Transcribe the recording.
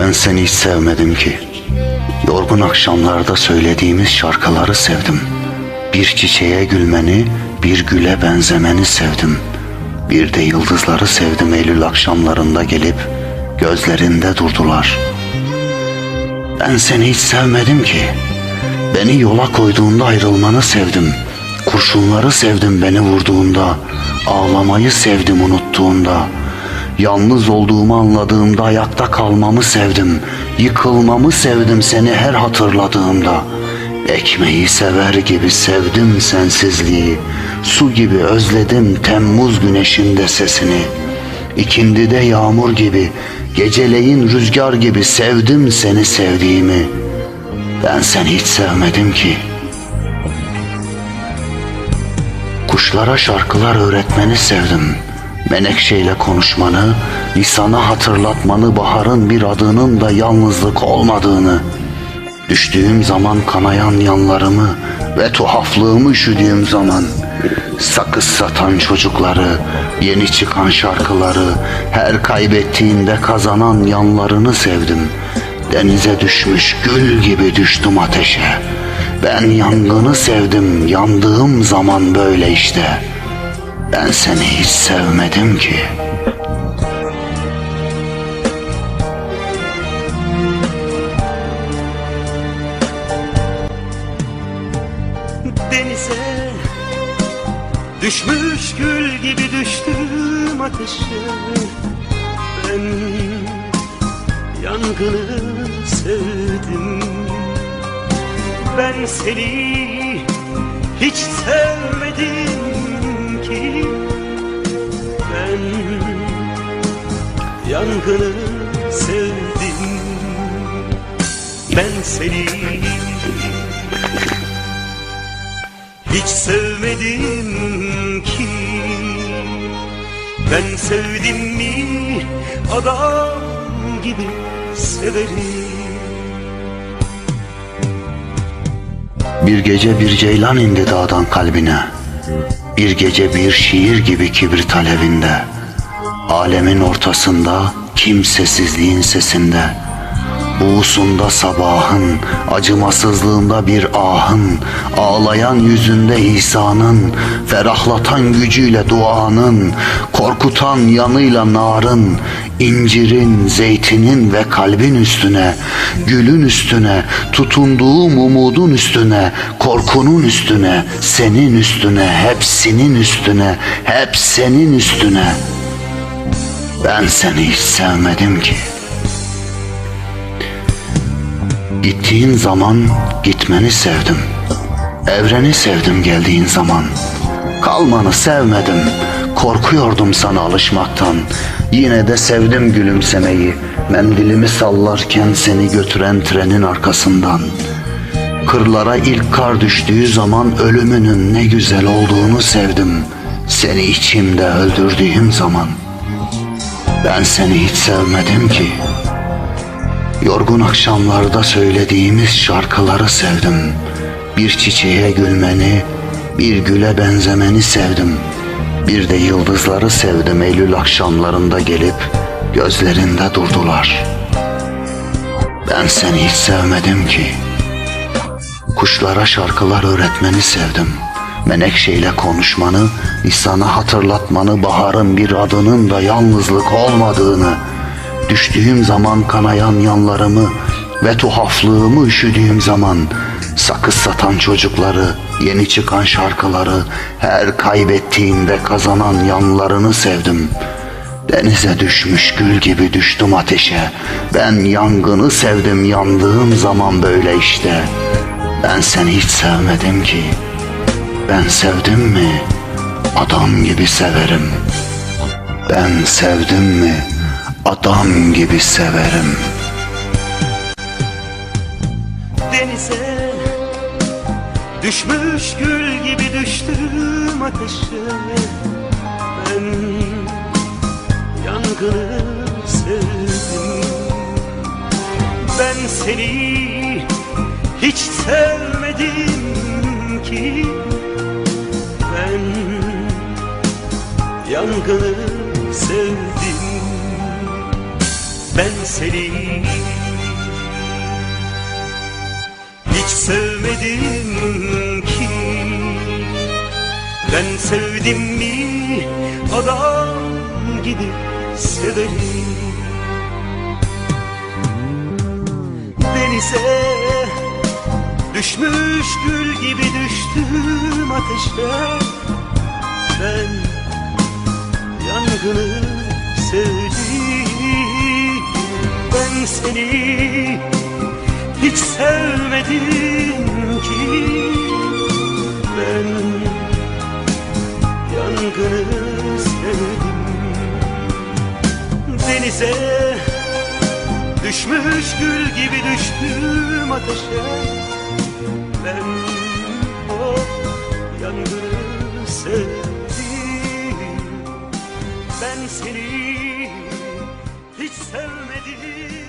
Ben seni hiç sevmedim ki. Yorgun akşamlarda söylediğimiz şarkıları sevdim. Bir çiçeğe gülmeni, bir güle benzemeni sevdim. Bir de yıldızları sevdim Eylül akşamlarında gelip gözlerinde durdular. Ben seni hiç sevmedim ki. Beni yola koyduğunda ayrılmanı sevdim. Kurşunları sevdim beni vurduğunda. Ağlamayı sevdim unuttuğunda. Yalnız olduğumu anladığımda ayakta kalmamı sevdim. Yıkılmamı sevdim seni her hatırladığımda. Ekmeği sever gibi sevdim sensizliği. Su gibi özledim Temmuz güneşinde sesini. İkindide yağmur gibi, geceleyin rüzgar gibi sevdim seni sevdiğimi. Ben seni hiç sevmedim ki. Kuşlara şarkılar öğretmeni sevdim. Menekşeyle konuşmanı, lisana hatırlatmanı, baharın bir adının da yalnızlık olmadığını. Düştüğüm zaman kanayan yanlarımı ve tuhaflığımı üşüdüğüm zaman sakız satan çocukları, yeni çıkan şarkıları, her kaybettiğinde kazanan yanlarını sevdim. Denize düşmüş gül gibi düştüm ateşe. Ben yangını sevdim, yandığım zaman böyle işte. Ben seni hiç sevmedim ki. denize Düşmüş gül gibi düştüm ateşe. Ben yangını sevdim. Ben seni hiç sevmedim ki Ben yangını sevdim. Ben seni hiç sevmedim ki. Ben sevdim mi adam gibi severim. Bir gece bir ceylan indi dağdan kalbine. Bir gece bir şiir gibi kibrit alevinde. Alemin ortasında kimsesizliğin sesinde. Buğusunda sabahın, acımasızlığında bir ahın, ağlayan yüzünde İsa'nın, ferahlatan gücüyle duanın, korkutan yanıyla narın, incirin, zeytinin ve kalbin üstüne, gülün üstüne, tutunduğum umudun üstüne, korkunun üstüne, senin üstüne, hepsinin üstüne, hep senin üstüne. Ben seni hiç sevmedim ki. Gittiğin zaman gitmeni sevdim. Evreni sevdim geldiğin zaman. Kalmanı sevmedim. Korkuyordum sana alışmaktan. Yine de sevdim gülümsemeyi. Mendilimi sallarken seni götüren trenin arkasından. Kırlara ilk kar düştüğü zaman ölümünün ne güzel olduğunu sevdim. Seni içimde öldürdüğüm zaman. Ben seni hiç sevmedim ki. Yorgun akşamlarda söylediğimiz şarkıları sevdim. Bir çiçeğe gülmeni, bir güle benzemeni sevdim. Bir de yıldızları sevdim Eylül akşamlarında gelip gözlerinde durdular. Ben seni hiç sevmedim ki. Kuşlara şarkılar öğretmeni sevdim. Menekşeyle konuşmanı, İsa'na hatırlatmanı, baharın bir adının da yalnızlık olmadığını, Düştüğüm zaman kanayan yanlarımı ve tuhaflığımı üşüdüğüm zaman sakız satan çocukları, yeni çıkan şarkıları, her kaybettiğimde kazanan yanlarını sevdim. Denize düşmüş gül gibi düştüm ateşe. Ben yangını sevdim yandığım zaman böyle işte. Ben seni hiç sevmedim ki. Ben sevdim mi adam gibi severim. Ben sevdim mi adam gibi severim. denize Düşmüş gül gibi düştüm ateşe. Ben yangını sevdim. Ben seni hiç sevmedim ki. Ben yangını sevdim. Ben seni sevmedim ki? Ben sevdim mi? Adam gibi severim. Denize düşmüş gül gibi düştüm ateşe. Ben yangını sevdim. Ben seni hiç sevmedim ki. Ben yangını sevdim. Denize düşmüş gül gibi düştüm ateşe. Ben o yangını sevdim. Ben seni hiç sevmedim